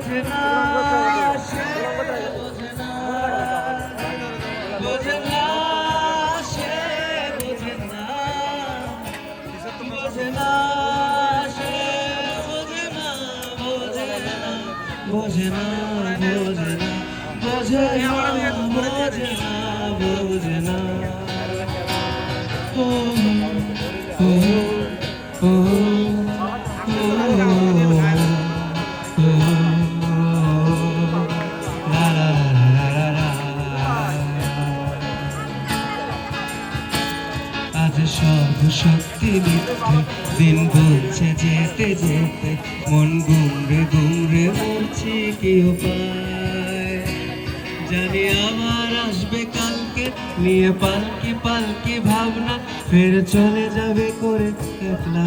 বোঝে না সে বোঝে না বোঝে না সে বোঝে না বোঝে না সে বোঝে না বোঝে না না বোঝে না বোঝে না না বোঝে না ও ও ও আজ সব শক্তি মিথ্যে। দিন বলছে যেতে যেতে, মন গুমরে গুমরে মরছি কি জানি আমার আসবে কালকে, নিয়ে পালকি পালকি ভাবনা, ফের চলে যাবে করে একলা